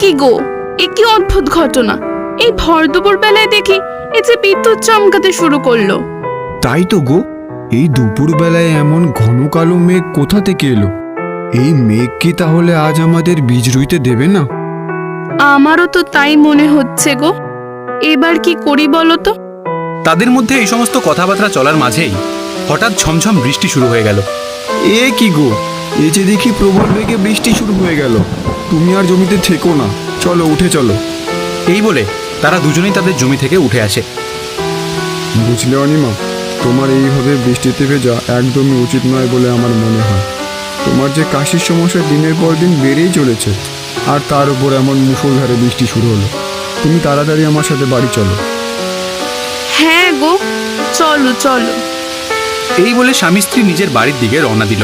কি গো? এ কি অদ্ভুত ঘটনা। এই ভর দুপুর বেলায় দেখি এই যে বিদ্যুৎ চমকাতে শুরু করল। তাই তো গো এই দুপুরবেলায় এমন ঘন কালো মেঘ কোথা থেকে এলো? এই মেঘ কি তাহলে আজ আমাদের বীজ রুইতে দেবে না? আমারও তো তাই মনে হচ্ছে গো। এবার কি করি বলো তো? তাদের মধ্যে এই সমস্ত কথাবার্তা চলার মাঝেই হঠাৎ ঝমঝম বৃষ্টি শুরু হয়ে গেল। এ কি গো? এ যে দেখি প্রবল বেগে বৃষ্টি শুরু হয়ে গেল। তুমি আর জমিতে থেকো না। চলো উঠে চলো। এই বলে তারা দুজনেই তাদের জমি থেকে উঠে আসে। বুঝলে অনিমা তোমার এইভাবে বৃষ্টিতে ভেজা একদমই উচিত নয় বলে আমার মনে হয়। তোমার যে কাশির সমস্যা দিনের পর দিন বেড়েই চলেছে আর তার উপর এমন মুষলধারে বৃষ্টি শুরু হলো। তুমি তাড়াতাড়ি আমার সাথে বাড়ি চলো। হ্যাঁ গো চলো চলো। এই বলে স্বামী স্ত্রী নিজের বাড়ির দিকে রওনা দিল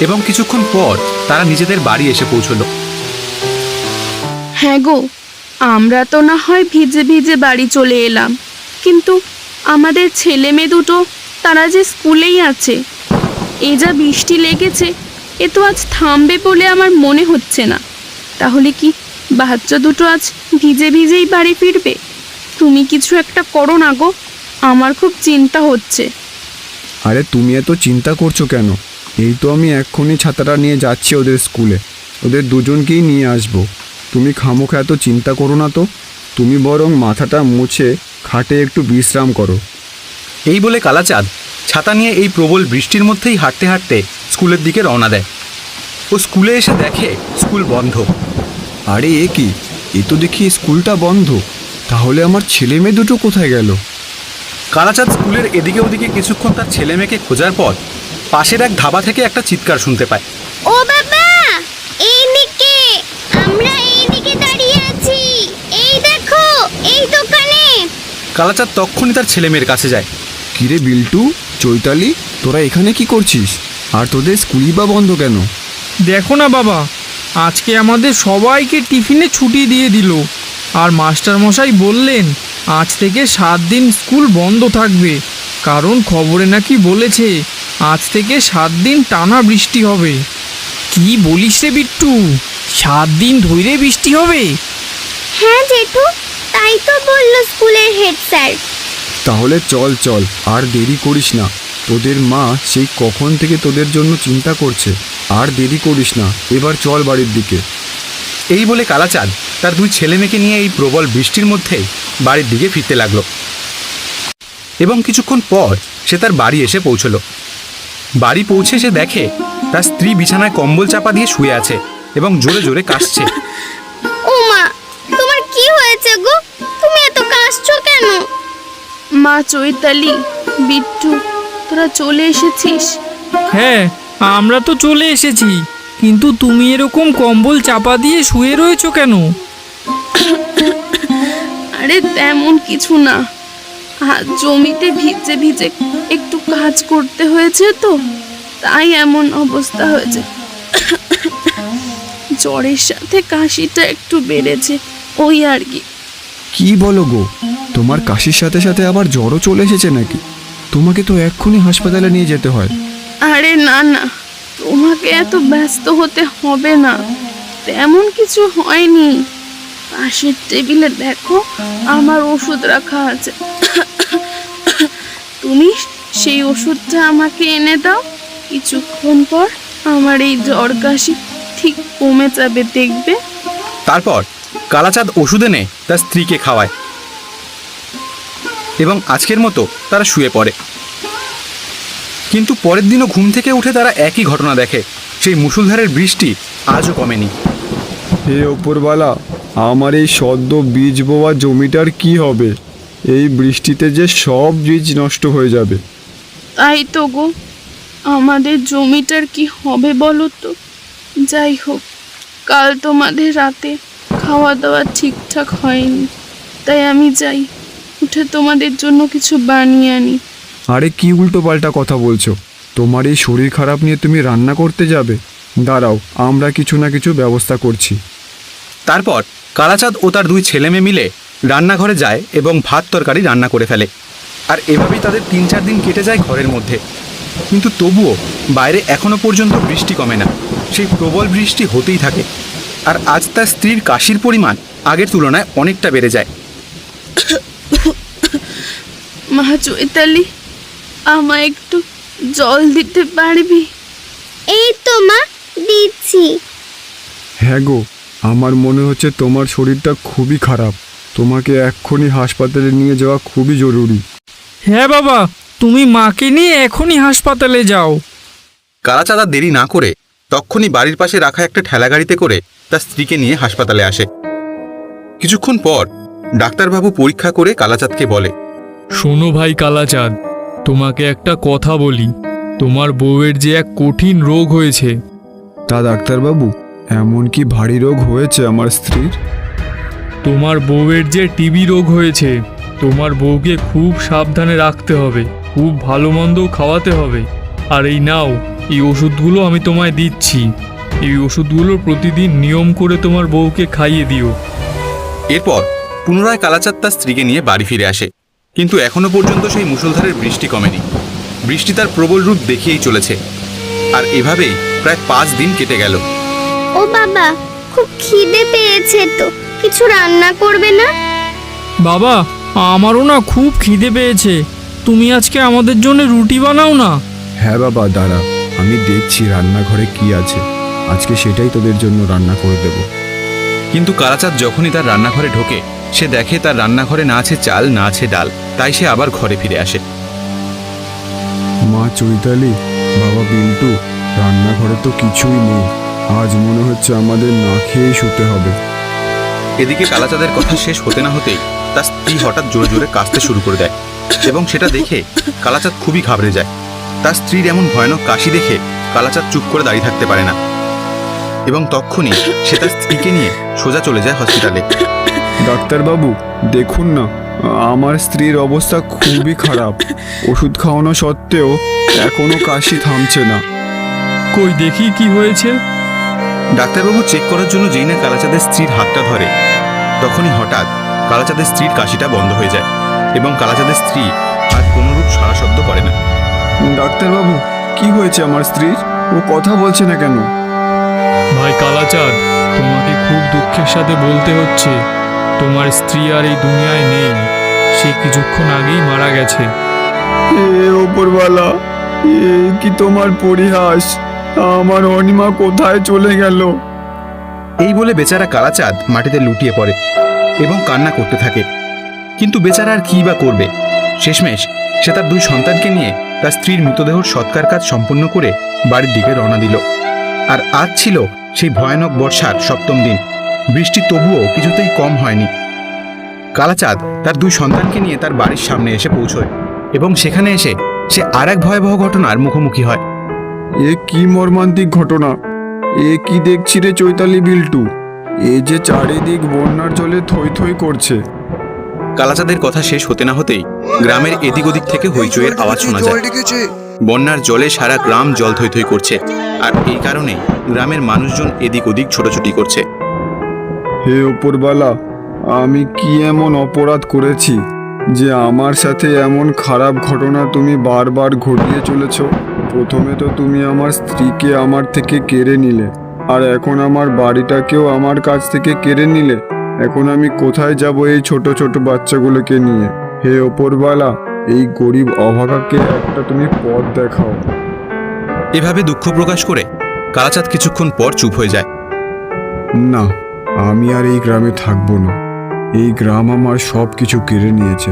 এবং কিছুক্ষণ পর তারা নিজেদের বাড়ি এসে পৌঁছলো। হ্যাঁ গো, আমরা তো না হয় ভিজে ভিজে বাড়ি চলে এলাম। কিন্তু আমাদের ছেলে মেয়ে দুটো, তারা যে স্কুলেই আছে। এ যা বৃষ্টি লেগেছে, এ তো আজ থামবে বলে আমার মনে হচ্ছে না। তাহলে কি বাচ্চা দুটো আজ ভিজে ভিজেই বাড়ি ফিরবে? তুমি কিছু একটা করো না গো, আমার খুব চিন্তা হচ্ছে। আরে তুমি এত চিন্তা করছ কেন? এই তো আমি এক্ষুনি ছাতাটা নিয়ে যাচ্ছি ওদের স্কুলে। ওদের দুজনকেই নিয়ে আসব। তুমি খামোখা এত চিন্তা করো না তো। তুমি বরং মাথাটা মুছে খাটে একটু বিশ্রাম করো। এই বলে কালাচাঁদ ছাতা নিয়ে এই প্রবল বৃষ্টির মধ্যেই হাঁটতে হাঁটতে স্কুলের দিকে রওনা দেয়। ও স্কুলে এসে দেখে স্কুল বন্ধ। আরে এ কি? এ তো দেখি স্কুলটা বন্ধ। তাহলে আমার ছেলে মেয়ে দুটো কোথায় গেল? কালাচাঁদ স্কুলের এদিকে ওদিকে কিছুক্ষণ তার ছেলে মেয়েকে খোঁজার পর পাশের এক ধাবা থেকে একটা চিৎকার শুনতে পায়। ও বাবা এই দোকানে। কালাচাঁদ তক্ষুনি তার ছেলে মেয়ের কাছে যায়। কিরে বিল্টু চৈতালি তোরা এখানে কি করছিস? আর তোদের স্কুলই বা বন্ধ কেন? দেখো না বাবা আজকে আমাদের সবাইকে টিফিনে ছুটি দিয়ে দিল। আর মাস্টার মশাই বললেন আজ থেকে সাত দিন স্কুল বন্ধ থাকবে। কারণ খবরে নাকি বলেছে আজ থেকে সাত দিন টানা বৃষ্টি হবে। কি বলিস রে বিট্টু সাত দিন ধরে বৃষ্টি হবে? হ্যাঁ জেঠু তাই তো বলল স্কুলের হেড স্যার তাহলে চল চল, আর দেরি করিস না। তোদের মা সেই কখন থেকে তোদের জন্য চিন্তা করছে। আর দেরি করিস না, এবার চল বাড়ির দিকে। এই বলে কালাচাঁদ তার দুই ছেলে মেয়েকে নিয়ে এই প্রবল বৃষ্টির মধ্যেই বাড়ির দিকে ফিরতে লাগল। এবং কিছুক্ষণ পর সে তার বাড়ি এসে পৌঁছলো। বাড়ি পৌঁছে সে দেখে তার স্ত্রী বিছানায় কম্বল চাপা দিয়ে শুয়ে আছে এবং জোরে জোরে কাশছে। কেন? মা চৈতালি বিট্টু তোরা চলে এসেছিস? হ্যাঁ আমরা তো চলে এসেছি কিন্তু তুমি এরকম কম্বল চাপা দিয়ে শুয়ে রয়েছো কেন? আরে তেমন কিছু না। হাত জমিতে ভিজে ভিজে একটু কাজ করতে হয়েছে তো তাই এমন অবস্থা হয়েছে। জ্বরের সাথে কাশিটা একটু বেড়েছে ওই আর কি। কি বলো গো? তোমার কাশির সাথে সাথে আবার জ্বরও চলে এসেছে নাকি? তোমাকে তো এক্ষুনি হাসপাতালে নিয়ে যেতে হয়। আরে না না। তোমাকে এত ব্যস্ত হতে হবে না। তেমন কিছু হয়নি। পাশের টেবিলে দেখো আমার ওষুধ রাখা আছে। তুমি সেই ওষুধটা আমাকে এনে দাও। কিছুক্ষণ পর আমার এই জ্বর কাশি ঠিক কমে যাবে দেখবে। তারপর? কালাচাঁদ ওষুধ এনে তার স্ত্রীকে খাওয়ায় এবং আজকের মতো তারা শুয়ে পড়ে। কিন্তু পরের দিনও ঘুম থেকে উঠে তারা একই ঘটনা দেখে। সেই মুসুলধারের বৃষ্টি আজও কমেনি। হে ওপরওয়ালা আমার এই সদ্য বীজ বোয়া জমিটার কি হবে? এই বৃষ্টিতে যে সব বীজ নষ্ট হয়ে যাবে। তাই তো গো। আমাদের জমিটার কি হবে বলো তো? যাই হোক কাল তোমাদের রাতে খাওয়া দাওয়া ঠিকঠাক হয়নি। তাই আমি যাই। উঠে তোমাদের জন্য কিছু বানিয়ে আনি। আরে কি উল্টো পাল্টা কথা বলছো? তোমার এই শরীর খারাপ নিয়ে তুমি রান্না করতে যাবে? দাঁড়াও আমরা কিছু না কিছু ব্যবস্থা করছি। তারপর কালাচাঁদ ও তার দুই ছেলে মেয়ে মিলে রান্নাঘরে যায় এবং ভাত তরকারি রান্না করে ফেলে। আর এভাবেই তাদের তিন চার দিন কেটে যায় ঘরের মধ্যে। কিন্তু তবুও বাইরে এখনও পর্যন্ত বৃষ্টি কমে না। সেই প্রবল বৃষ্টি হতেই থাকে। আর আজ তার স্ত্রীর কাশির পরিমাণ আগের তুলনায় অনেকটা বেড়ে যায়। মা চৈতালি আমায় একটু জল দিতে পারবি? এই তো মা দিচ্ছি। হ্যাঁ গো আমার মনে হচ্ছে তোমার শরীরটা খুবই খারাপ। তোমাকে এক্ষুনি হাসপাতালে নিয়ে যাওয়া খুবই জরুরি। হ্যাঁ বাবা তুমি মাকে নিয়ে এখনই হাসপাতালে যাও। কালাচাঁদ দেরি না করে তক্ষুনি বাড়ির পাশে রাখা একটা ঠেলাগাড়িতে করে তার স্ত্রীকে নিয়ে হাসপাতালে আসে। কিছুক্ষণ পর ডাক্তারবাবু পরীক্ষা করে কালাচাঁদকে বলে শোনো ভাই কালাচাঁদ তোমাকে একটা কথা বলি। তোমার বউয়ের যে এক কঠিন রোগ হয়েছে। তা ডাক্তারবাবু এমন কি ভারী রোগ হয়েছে আমার স্ত্রীর? তোমার বউয়ের যে টিবি রোগ হয়েছে তোমার বউকে খুব সাবধানে রাখতে হবে খুব ভালো মন্দও খাওয়াতে হবে। আর এই নাও এই ওষুধগুলো আমি তোমায় দিচ্ছি। এই ওষুধগুলো প্রতিদিন নিয়ম করে তোমার বউকে খাইয়ে দিও। এরপর পুনরায় কালাচাঁদ তার স্ত্রীকে নিয়ে বাড়ি ফিরে আসে। কিন্তু এখনও পর্যন্ত সেই মুষলধারের বৃষ্টি কমেনি। বৃষ্টি তার প্রবল রূপ দেখিয়েই চলেছে। আর এভাবেই প্রায় পাঁচ দিন কেটে গেল। ও বাবা খুব খিদে পেয়েছে তো। কিছু রান্না করবে না? বাবা আমারও না খুব খিদে পেয়েছে। তুমি আজকে আমাদের জন্য রুটি বানাও না। হ্যাঁ বাবা দাঁড়া আমি দেখছি রান্নাঘরে কি আছে। আজকে সেটাই তোদের জন্য রান্না করে দেবো। কিন্তু কালাচাঁদ যখনই তার রান্নাঘরে ঢোকে সে দেখে তার রান্নাঘরে না আছে চাল না আছে ডাল। তাই সে আবার ঘরে ফিরে আসে। মা চৈতালি বাবা বিল্টু রান্নাঘরে তো কিছুই নেই। আজ মনে হচ্ছে আমাদের না খেয়েই শুতে হবে। এদিকে কালাচাঁদের কথা শেষ হতে না হতেই তার স্ত্রী হঠাৎ জোরে জোরে কাশতে শুরু করে দেয়। এবং সেটা দেখে কালাচাঁদ খুবই ঘাবড়ে যায়। তার স্ত্রীর এমন ভয়ানক কাশি দেখে কালাচাঁদ চুপ করে দাঁড়িয়ে থাকতে পারে না। এবং তক্ষুনি সে তার স্ত্রীকে নিয়ে সোজা চলে যায় হসপিটালে। ডাক্তারবাবু দেখুন না আমার স্ত্রীর অবস্থা খুবই খারাপ। ওষুধ খাওয়ানো সত্ত্বেও এখনও কাশি থামছে না। কই দেখি কি হয়েছে? ডাক্তারবাবু চেক করার জন্য যেই না কালাচাঁদের স্ত্রীর হাতটা ধরে তখনই হঠাৎ কালাচাঁদের স্ত্রীর কাশিটা বন্ধ হয়ে যায় এবং কালাচাঁদের স্ত্রী আর কোনোরূপ সারা শব্দ করে না। ডাক্তারবাবু কি হয়েছে আমার স্ত্রীর? ও কথা বলছে না কেন? ভাই কালাচাঁদ তোমাকে খুব দুঃখের সাথে বলতে হচ্ছে। তোমার স্ত্রী আর এই দুনিয়ায় নেই। সে কিছুক্ষণ আগেই মারা গেছে। এ ওপরওয়ালা এ কি তোমার পরিহাস? আমার অনিমা কোথায় চলে গেল? এই বলে বেচারা কালাচাঁদ মাটিতে লুটিয়ে পড়ে এবং কান্না করতে থাকে। কিন্তু বেচারা আর কী বা করবে? শেষমেশ সে তার দুই সন্তানকে নিয়ে তার স্ত্রীর মৃতদেহর সৎকার কাজ সম্পন্ন করে বাড়ির দিকে রওনা দিল। আর আজ ছিল সেই ভয়ানক বর্ষার সপ্তম দিন। বৃষ্টি তবুও কিছুতেই কম হয়নি। কালাচাঁদ তার দুই সন্তানকে নিয়ে তার বাড়ির সামনে এসে পৌঁছয় এবং সেখানে এসে সে আর এক ভয়াবহ ঘটনার মুখোমুখি হয়। এ কি মর্মান্তিক ঘটনা? এ কি দেখছি রে চৈতালি বিল্টু? এ যে চারিদিক বন্যার জলে থই থই করছে। কালাচাঁদের কথা শেষ হতে না হতেই গ্রামের এদিক ওদিক থেকে হইচইয়ের আওয়াজ শোনা যায়। বন্যার জলে সারা গ্রাম জল থই থই করছে। আর এই কারণে গ্রামের মানুষজন এদিক ওদিক ছোটাছুটি করছে। হে ওপরবালা আমি কি এমন অপরাধ করেছি যে আমার সাথে এমন খারাপ ঘটনা তুমি বারবার ঘটিয়ে চলেছ? প্রথমে তো তুমি আমার স্ত্রীকে আমার থেকে কেড়ে নিলে, আর এখন আমার বাড়িটাকেও আমার কাছ থেকে কেড়ে নিলে। এখন আমি কোথায় যাব এই ছোট ছোট বাচ্চাগুলোকে নিয়ে? হে ওপরবালা এই গরিব অভাগাকে একটা তুমি পথ দেখাও। এভাবে দুঃখ প্রকাশ করে কালাচাঁদ কিছুক্ষণ পর চুপ হয়ে যায়। না আমি আর এই গ্রামে থাকব না। এই গ্রাম আমার সব কিছু কেড়ে নিয়েছে।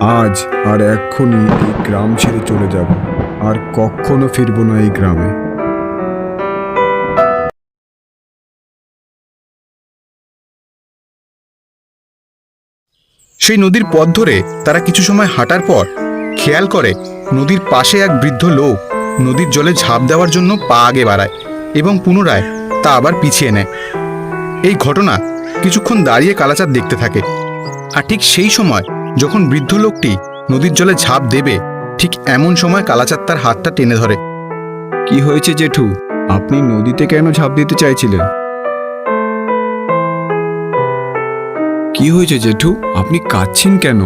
আজ আর এক্ষুনি এই গ্রাম ছেড়ে চলে যাব। আর কখনো ফিরবো না এই গ্রামে। সেই নদীর পথ ধরে তারা কিছু সময় হাঁটার পর খেয়াল করে নদীর পাশে এক বৃদ্ধ লোক নদীর জলে ঝাঁপ দেওয়ার জন্য পা আগে বাড়ায় এবং পুনরায় তা আবার পিছিয়ে নেয়। এই ঘটনা কিছুক্ষণ দাঁড়িয়ে কালাচাঁদ দেখতে থাকে। আর ঠিক সেই সময় যখন বৃদ্ধ লোকটি নদীর জলে ঝাঁপ দেবে, ঠিক এমন সময় কালাচাঁদ তার হাতটা টেনে ধরে। কি হয়েছে জেঠু? আপনি নদীতে কেন ঝাঁপ দিতে চাইছিলেন? কি হয়েছে জেঠু? আপনি কাঁদছেন কেন?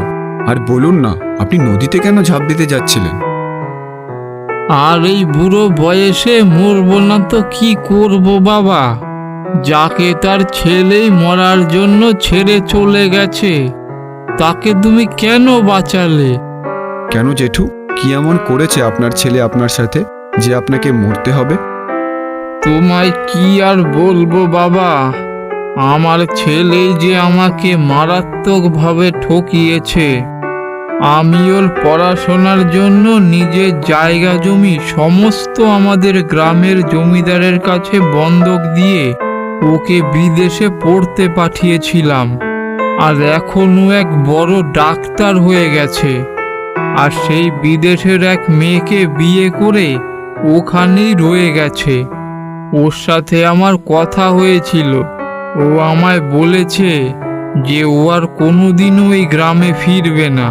আর বলুন না আপনি নদীতে কেন ঝাঁপ দিতে যাচ্ছিলেন? আর এই বুড়ো বয়সে মরবো না তো কি করব বাবা? যাকে তার ছেলেই মরার জন্য ছেড়ে চলে গেছে তাকে তুমি কেন বাঁচালে? কেন জেঠু? কি এমন করেছে আপনার ছেলে আপনার সাথে যে আপনাকে মরতে হবে? তোমায় কি আর বলব বাবা? আমার ছেলে যে আমাকে মারাত্মকভাবে ঠকিয়েছে। আমি ওর পড়াশোনার জন্য নিজের জায়গা জমি সমস্ত আমাদের গ্রামের জমিদারের কাছে বন্ধক দিয়ে ওকে বিদেশে পড়তে পাঠিয়েছিলাম। আর এখনও এক বড় ডাক্তার হয়ে গেছে। আর সেই বিদেশের এক মেয়েকে বিয়ে করে ওখানেই রয়ে গেছে। ওর সাথে আমার কথা হয়েছিল। ও আমায় বলেছে যে ও আর কোনোদিনও এই গ্রামে ফিরবে না।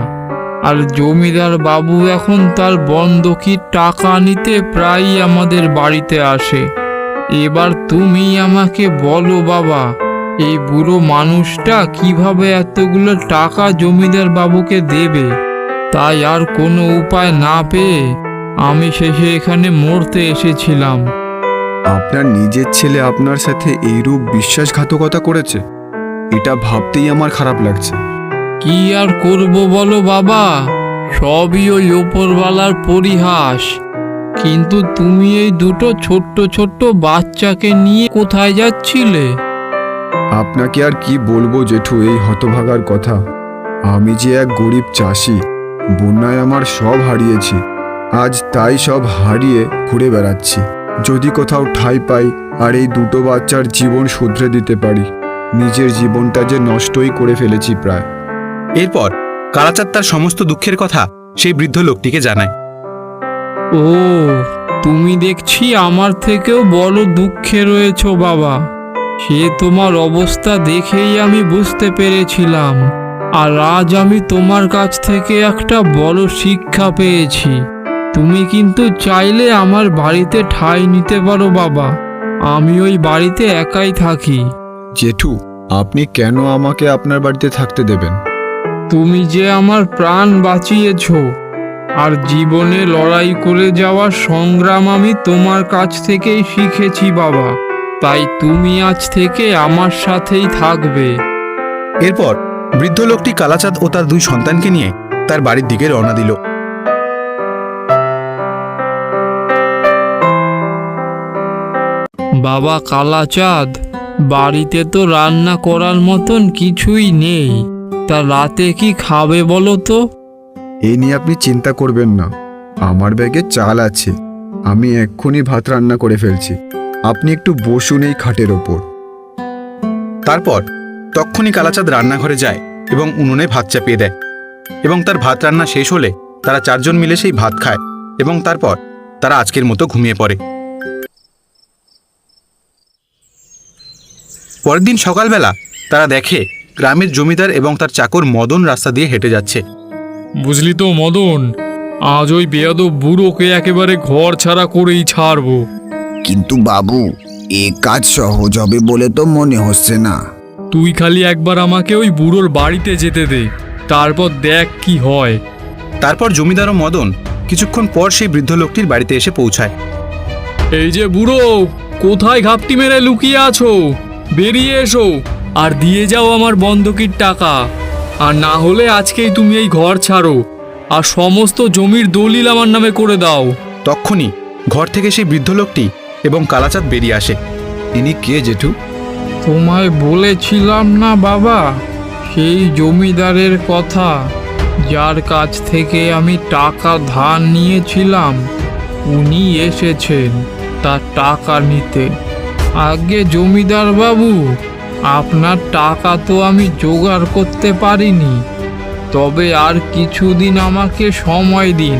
আর জমিদার বাবু এখন তার বন্ধকির টাকা নিতে প্রায়ই আমাদের বাড়িতে আসে। এবার তুমি আমাকে বলো বাবা, এই বুড়ো মানুষটা কীভাবে এতগুলো টাকা জমিদার বাবুকে দেবে? তাই আর কোনো উপায় না পেয়ে আমি শেষে এখানে মরতে এসেছিলাম। আপনার নিজের ছেলে আপনার সাথে এইরূপ বিশ্বাসঘাতকতা করেছে? এটা ভাবতেই আমার খারাপ লাগছে। কি আর করব বলো বাবা? সবই ওই ওপরওয়ালার পরিহাস। কিন্তু তুমি এই দুটো ছোট্ট ছোট্ট বাচ্চাকে নিয়ে কোথায় যাচ্ছিলে? আপনাকে আর কি বলব জেঠু এই হতভাগার কথা। আমি যে এক গরিব চাষি বন্যায় আমার সব হারিয়েছি। আজ তাই সব হারিয়ে ঘুরে বেড়াচ্ছি। যদি কোথাও ঠাই পাই আর এই দুটো বাচ্চার জীবন শুধরে দিতে পারি। নিজের জীবনটা যে নষ্টই করে ফেলেছি প্রায়। এরপর কালাচাঁদ তার সমস্ত দুঃখের কথা সেই বৃদ্ধ লোকটিকে জানায়। ও তুমি দেখছি আমার থেকেও বড় দুঃখে রয়েছো বাবা। সে তোমার অবস্থা দেখেই আমি বুঝতে পেরেছিলাম। আর আজ আমি তোমার কাছ থেকে একটা বড় শিক্ষা পেয়েছি। তুমি কিন্তু চাইলে আমার বাড়িতে ঠাঁই নিতে পারো বাবা। আমি ওই বাড়িতে একাই থাকি। জেঠু আপনি কেন আমাকে আপনার বাড়িতে থাকতে দেবেন? তুমি যে আমার প্রাণ বাঁচিয়েছো আর জীবনে লড়াই করে যাওয়ার সংগ্রাম আমি তোমার কাছ থেকেই শিখেছি বাবা। তাই তুমি আজ থেকে আমার সাথেই থাকবে। এরপর বৃদ্ধ লোকটি কালাচাঁদ ও তার দুই সন্তানকে নিয়ে তার বাড়ির দিকে রওনা দিল। বাবা কালাচাঁদ, বাড়িতে তো রান্না করার মতন কিছুই নেই। তা রাতে কি খাবে বলো তো? এই নিয়ে আপনি চিন্তা করবেন না। আমার ব্যাগে চাল আছে। আমি এক্ষুনি ভাত রান্না করে ফেলছি। আপনি একটু বসুন এই খাটের ওপর। তারপর তক্ষুনি কালাচাঁদ রান্নাঘরে যায় এবং উনুনে ভাত চাপিয়ে দেয়। এবং তার ভাত রান্না শেষ হলে তারা চারজন মিলে সেই ভাত খায় এবং তারপর তারা আজকের মতো ঘুমিয়ে পড়ে। পরের দিন সকালবেলা তারা দেখে গ্রামের জমিদার এবং তার চাকর মদন রাস্তা দিয়ে হেঁটে যাচ্ছে। বুঝলি তো মদন আজ ওই বেয়াদব বুড়োকে একেবারে ঘর ছাড়া করেই ছাড়বো। কিন্তু বাবু এ কাজ সহজ হবে বলে তো মনে হচ্ছে না। তুই খালি একবার আমাকে ওই বুড়োর বাড়িতে যেতে দে তারপর দেখ কি হয়। তারপর জমিদার ও মদন কিছুক্ষণ পর সেই বৃদ্ধ লোকটির বাড়িতে এসে পৌঁছায়। এই যে বুড়ো কোথায় ঘাপটি মেরে লুকিয়ে আছো? বেরিয়ে এসো আর দিয়ে যাও আমার বন্ধকির টাকা। আর না হলে আজকেই তুমি এই ঘর ছাড়ো আর সমস্ত জমির দলিল আমার নামে করে দাও। তক্ষুনি ঘর থেকে সেই বৃদ্ধ লোকটি এবং কালাচাঁদ বেরিয়ে আসে। ইনি কে জেঠু? তোমায় বলেছিলাম না বাবা সেই জমিদারের কথা যার কাছ থেকে আমি টাকা ধার নিয়েছিলাম। উনি এসেছেন তার টাকা নিতে। আগে জমিদার বাবু, আপনার টাকা তো আমি জোগাড় করতে পারিনি। তবে আর কিছুদিন আমাকে সময় দিন।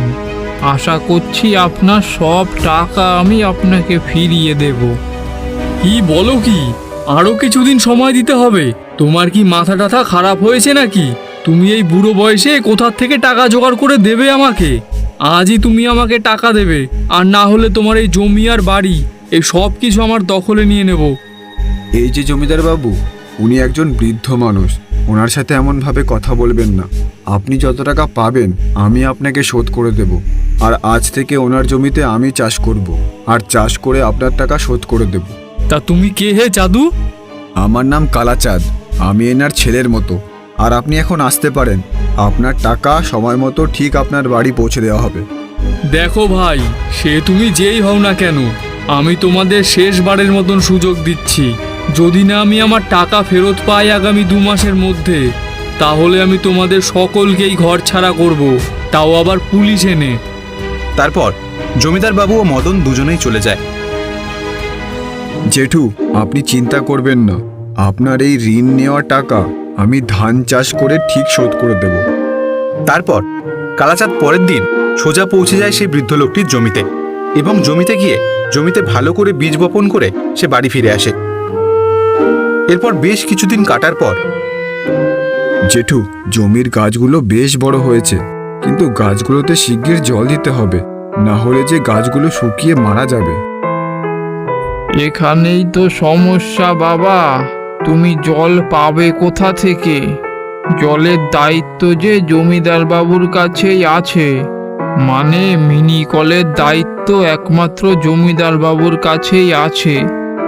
আশা করছি আপনার সব টাকা আমি আপনাকে ফিরিয়ে দেবো। কি বলো কি? আরও কিছুদিন সময় দিতে হবে। তোমার কি মাথা টাথা খারাপ হয়েছে নাকি? তুমি এই বুড়ো বয়সে কোথার থেকে টাকা জোগাড় করে দেবে আমাকে? আজই তুমি আমাকে টাকা দেবে, আর না হলে তোমার এই জমি আর বাড়ি এই সব কিছু আমার দখলে নিয়ে নেব। এই যে জমিদার বাবু উনি একজন বৃদ্ধ মানুষ ওনার সাথে এমনভাবে কথা বলবেন না। আপনি যত টাকা পাবেন আমি আপনাকে শোধ করে দেব। আর আজ থেকে ওনার জমিতে আমি চাষ করব আর চাষ করে আপনার টাকা শোধ করে দেব। তা তুমি কে হে জাদু? আমার নাম কালাচাঁদ আমি এনার ছেলের মতো। আর আপনি এখন আসতে পারেন আপনার টাকা সময় মতো ঠিক আপনার বাড়ি পৌঁছে দেওয়া হবে। দেখো ভাই সে তুমি যেই হও না কেন আমি তোমাদের শেষবারের মতন সুযোগ দিচ্ছি। যদি না আমি আমার টাকা ফেরত পাই আগামী দু মাসের মধ্যে তাহলে আমি তোমাদের সকলকেই ঘর ছাড়া করব তাও আবার পুলিশ এনে। তারপর জমিদার বাবু ও মদন দুজনেই চলে যায়। জেঠু আপনি চিন্তা করবেন না। আপনার এই ঋণ নেওয়া টাকা আমি ধান চাষ করে ঠিক শোধ করে দেব। তারপর কালাচাঁদ পরের দিন সোজা পৌঁছে যায় সেই বৃদ্ধ লোকটির জমিতে। এবং জমিতে গিয়ে জমিতে ভালো করে বীজ বপন করে সে বাড়ি ফিরে আসে। এরপর বেশ কিছুদিন কাটার পর জেঠু, জমির গাছগুলো বেশ বড় হয়েছে, কিন্তু গাছগুলোতে শিগগির জল দিতে হবে, না হলে যে গাছগুলো শুকিয়ে মারা যাবে। এখানেই তো সমস্যা, বাবা। তুমি জল পাবে কোথা থেকে? জলের দায়িত্ব যে জমিদার বাবুর কাছেই আছে। মানে মিনি কলের দায়িত্ব একমাত্র জমিদার বাবুর কাছেই আছে।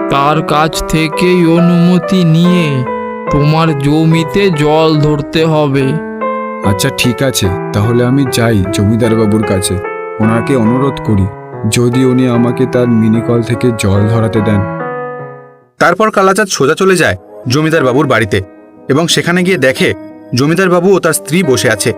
তার কাছ থেকেই অনুমতি নিয়ে তোমার জমিতে জল ধরতে হবে। আচ্ছা ঠিক আছে। তাহলে আমি যাই জমিদার বাবুর কাছে। ওনাকে অনুরোধ করি যদি উনি আমাকে তার মিনিকল থেকে জল ধরাতে দেন। তারপর কালাচাঁদ সোজা চলে যায় জমিদার বাবুর বাড়িতে এবং সেখানে গিয়ে দেখে জমিদার বাবু ও তার স্ত্রী বসে আছে।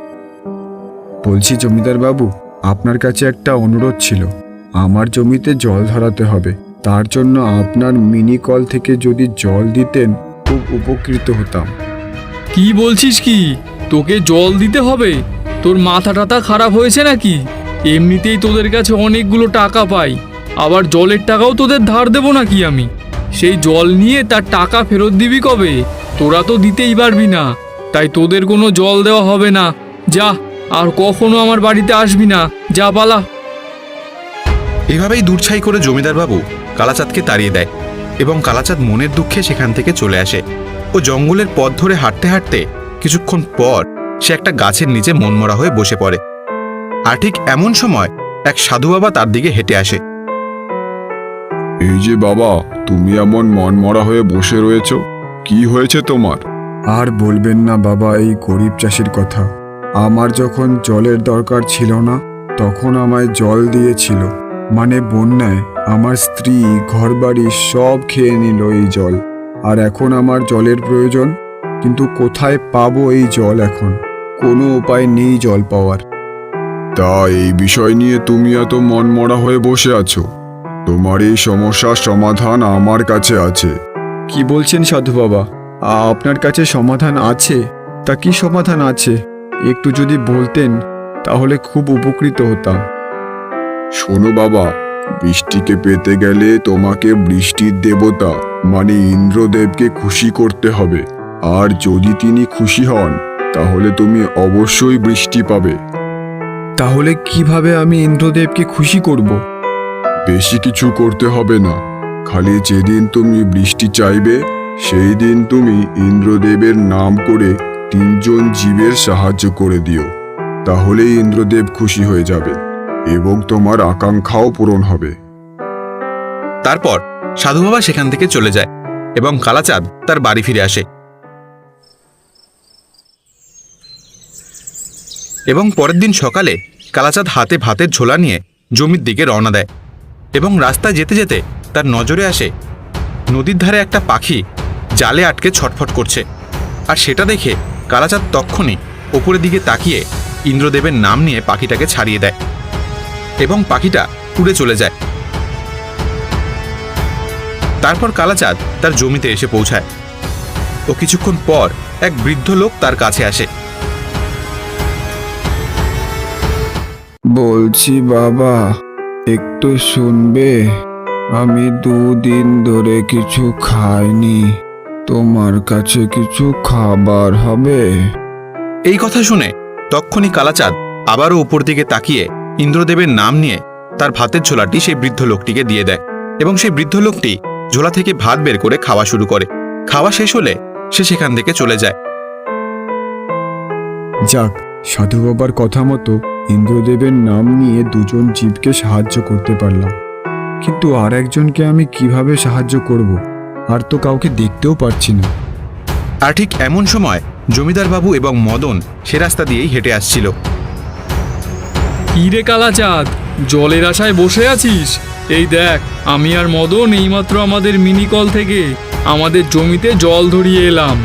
বলছি জমিদার বাবু আপনার কাছে একটা অনুরোধ ছিল। আমার জমিতে জল ধরাতে হবে। তার জন্য আপনার মিনি কল থেকে যদি জল দিতেন, খুব উপকৃত হতাম। কি বলছিস কি? তোকে জল দিতে হবে? তোর মাথা টাথা খারাপ হয়েছে নাকি? এমনিতেই তোদের কাছে অনেকগুলো টাকা পাই। আবার জলের টাকাও তোদের ধার দেবো নাকি আমি? সেই জল নিয়ে তার টাকা ফেরত দিবি কবে? তোরা তো দিতেই পারবি না। তাই তোদের কোনো জল দেওয়া হবে না। যা, আর কখনো আমার বাড়িতে আসবি না। যা, পালা। এভাবেই দূরছাই করে জমিদার বাবু কালাচাঁদকে তাড়িয়ে দেয় এবং কালাচাঁদ মনের দুঃখে সেখান থেকে চলে আসে ও জঙ্গলের পথ ধরে হাঁটতে হাঁটতে কিছুক্ষণ পর সে একটা গাছের নিচে মনমরা হয়ে বসে পড়ে। আর ঠিক এমন সময় এক সাধু বাবা তার দিকে হেঁটে আসে। এই যে বাবা তুমি এমন মনমরা হয়ে বসে রয়েছ? কি হয়েছে তোমার? আর বলবেন না বাবা এই গরিব চাষির কথা। আমার যখন জলের দরকার ছিল না তখন আমায় জল দিয়েছিল। মানে বন্যায় আমার স্ত্রী ঘরবাড়ি সব খেয়ে নিল এই জল। আর এখন আমার জলের প্রয়োজন? কিন্তু কোথায় পাবো এই জল এখন? কোনো উপায় নেই জল পাওয়ার। তা এই বিষয় নিয়ে তুমি এত মনমরা হয়ে বসে আছো। তোমার এই সমস্যার সমাধান আমার কাছে আছে। কি বলছেন সাধু বাবা? আপনার কাছে সমাধান আছে? তা কি সমাধান আছে? একটু যদি বলতেন তাহলে খুব উপকৃত হতাম। শোনো বাবা বৃষ্টিকে পেতে গেলে তোমাকে বৃষ্টির দেবতা মানে ইন্দ্রদেবকে খুশি করতে হবে। আর যদি তিনি খুশি হন তাহলে তুমি অবশ্যই বৃষ্টি পাবে। তাহলে কীভাবে আমি ইন্দ্রদেবকে খুশি করব? বেশি কিছু করতে হবে না। খালি যেদিন তুমি বৃষ্টি চাইবে সেই দিন তুমি ইন্দ্রদেবের নাম করে তিনজন জীবের সাহায্য করে দিও। তাহলেই ইন্দ্রদেব খুশি হয়ে যাবে। এবং তোমার আকাঙ্ক্ষাও পূরণ হবে। তারপর সাধু বাবা সেখান থেকে চলে যায় এবং কালাচাঁদ তার বাড়ি ফিরে আসে। এবং পরের দিন সকালে কালাচাঁদ হাতে ভাতের ঝোলা নিয়ে জমির দিকে রওনা দেয় এবং রাস্তায় যেতে যেতে তার নজরে আসে নদীর ধারে একটা পাখি জালে আটকে ছটফট করছে। আর সেটা দেখে কালাচাঁদ তক্ষণই ওপরের দিকে তাকিয়ে ইন্দ্রদেবের নাম নিয়ে পাখিটাকে ছাড়িয়ে দেয়। এবং পাখিটা উড়ে চলে যায়। তারপর কালাচাঁদ তার জমিতে এসে পৌঁছায়। ও কিছুক্ষণ পর এক বৃদ্ধ লোক তার কাছে আসে। বলছি বাবা একটু শুনবে। আমি দুদিন ধরে কিছু খাইনি। তোমার কাছে কিছু খাবার হবে? এই কথা শুনে তক্ষুনি কালাচাঁদ আবারও উপর দিকে তাকিয়ে ইন্দ্রদেবের নাম নিয়ে তার ভাতের ঝোলাটি সেই বৃদ্ধ লোকটিকে দিয়ে দেয় এবং সেই বৃদ্ধ লোকটি ঝোলা থেকে ভাত বের করে খাওয়া শুরু করে। খাওয়া শেষ হলে সে সেখান থেকে চলে যায়। যাক সাধু বাবার কথা মতো ইন্দ্রদেবের নাম নিয়ে দুজন জীবকে সাহায্য করতে পারলাম। কিন্তু আর একজনকে আমি কীভাবে সাহায্য করব? আর তো কাউকে দেখতেও পাচ্ছি না। আর ঠিক এমন সময় জমিদার বাবু এবং মদন সে রাস্তা দিয়েই হেঁটে আসছিল। কি রে কালাচাঁদ জলের আশায় বসে আছিস? এই দেখ আমি আর মদন এইমাত্র আমাদের মিনি কল থেকে আমাদের জমিতে জল ধরিয়ে এলাম।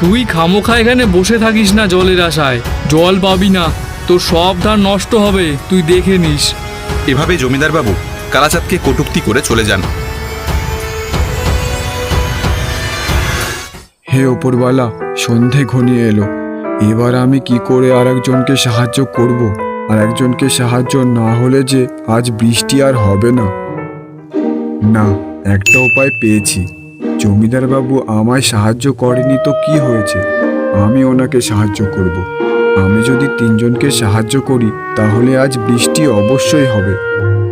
তুই খামোখা এখানে বসে থাকিস না জলের আশায়। জল পাবি না তোর সব ধান নষ্ট হবে তুই দেখে নিস। এভাবে জমিদার বাবু কালাচাঁদকে কটুক্তি করে চলে যান। হে ওপরওয়ালা সন্ধে ঘনিয়ে এলো। এবার আমি কি করে আর একজনকে সাহায্য করব? আর একজনকে সাহায্য না হলে যে আজ বৃষ্টি আর হবে না। না, একটা উপায় পেয়েছি। জমিদার বাবু আমায় সাহায্য করেনি তো কি হয়েছে? আমি ওনাকে সাহায্য করব। আমি যদি তিনজনকে সাহায্য করি, তাহলে আজ বৃষ্টি অবশ্যই হবে।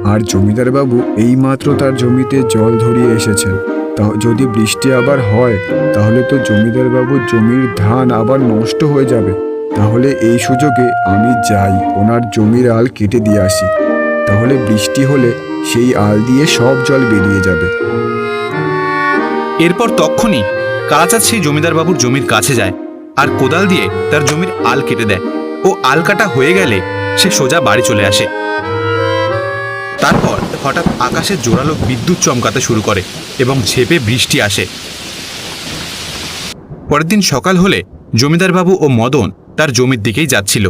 আর জমিদার বাবু এইমাত্র তার জমিতে জল ধরিয়ে এসেছেন। তা যদি বৃষ্টি আবার হয়, তাহলে তো জমিদার বাবুর জমির ধান আবার নষ্ট হয়ে যাবে। তাহলে এই সুযোগে আমি যাই, ওনার জমির আল কেটে দিয়ে আসি। তাহলে বৃষ্টি হলে সেই আল দিয়ে সব জল বেরিয়ে যাবে। এরপর তক্ষুনি কালাচাঁদ সেই জমিদার বাবুর জমির কাছে যায় আর কোদাল দিয়ে তার জমির আল কেটে দেয়। ও আল কাটা হয়ে গেলে সে সোজা বাড়ি চলে আসে। তারপর হঠাৎ আকাশে জোরালো বিদ্যুৎ চমকাতে শুরু করে এবং ঝেপে বৃষ্টি আসে। পরের দিন সকাল হলে জমিদার বাবু ও মদন তার জমির দিকেই যাচ্ছিল।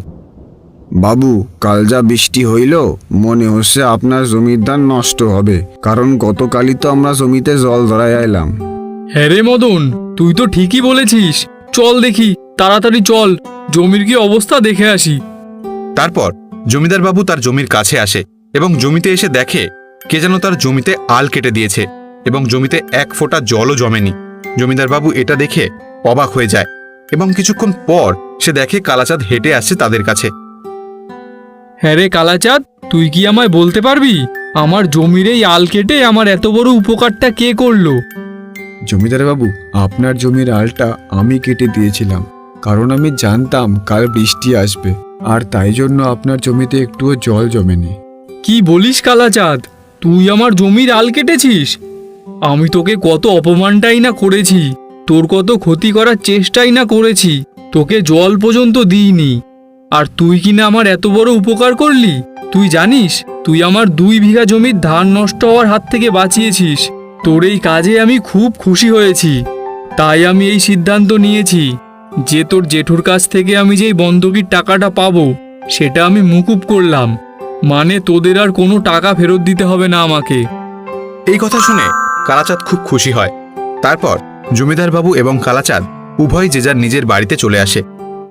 বাবু কাল যা বৃষ্টি হইল মনে হচ্ছে আপনার জমির ধান নষ্ট হবে। কারণ গতকালই তো আমরা জমিতে জল ধরাই আইলাম। হ্যাঁ রে মদন তুই তো ঠিকই বলেছিস। চল দেখি তাড়াতাড়ি চল জমির কি অবস্থা দেখে আসি। তারপর জমিদার বাবু তার জমির কাছে আসে এবং জমিতে এসে দেখে কে যেন তার জমিতে আল কেটে দিয়েছে এবং জমিতে এক ফোঁটা জলও জমেনি। জমিদার বাবু এটা দেখে অবাক হয়ে যায় এবং কিছুক্ষণ পর সে দেখে কালাচাঁদ হেঁটে আসছে তাদের কাছে। হ্যাঁ রে কালাচাঁদ তুই কি আমায় বলতে পারবি? আমার জমির এই আল কেটে আমার এত বড় উপকারটা কে করল? জমিদার বাবু আপনার জমির আলটা আমি কেটে দিয়েছিলাম। কারণ আমি জানতাম কাল বৃষ্টি আসবে আর তাই জন্য আপনার জমিতে একটুও জল জমেনি। কি বলিস কালাচাঁদ? তুই আমার জমির আল কেটেছিস? আমি তোকে কত অপমানটাই না করেছি তোর কত ক্ষতি করার চেষ্টাই না করেছি। তোকে জল পর্যন্ত দিইনি। আর তুই কি না আমার এত বড় উপকার করলি? তুই জানিস, তুই আমার দুই বিঘা জমির ধান নষ্ট হওয়ার হাত থেকে বাঁচিয়েছিস। তোর এই কাজে আমি খুব খুশি হয়েছি। তাই আমি এই সিদ্ধান্ত নিয়েছি যে তোর জেঠুর কাছ থেকে আমি যেই বন্ধকির টাকাটা পাবো, সেটা আমি মুকুব করলাম। মানে তোদের আর কোনো টাকা ফেরত দিতে হবে না আমাকে। এই কথা শুনে কালাচাঁদ খুব খুশি হয়। তারপর জমিদার বাবু এবং কালাচাঁদ উভয় যে যার নিজের বাড়িতে চলে আসে।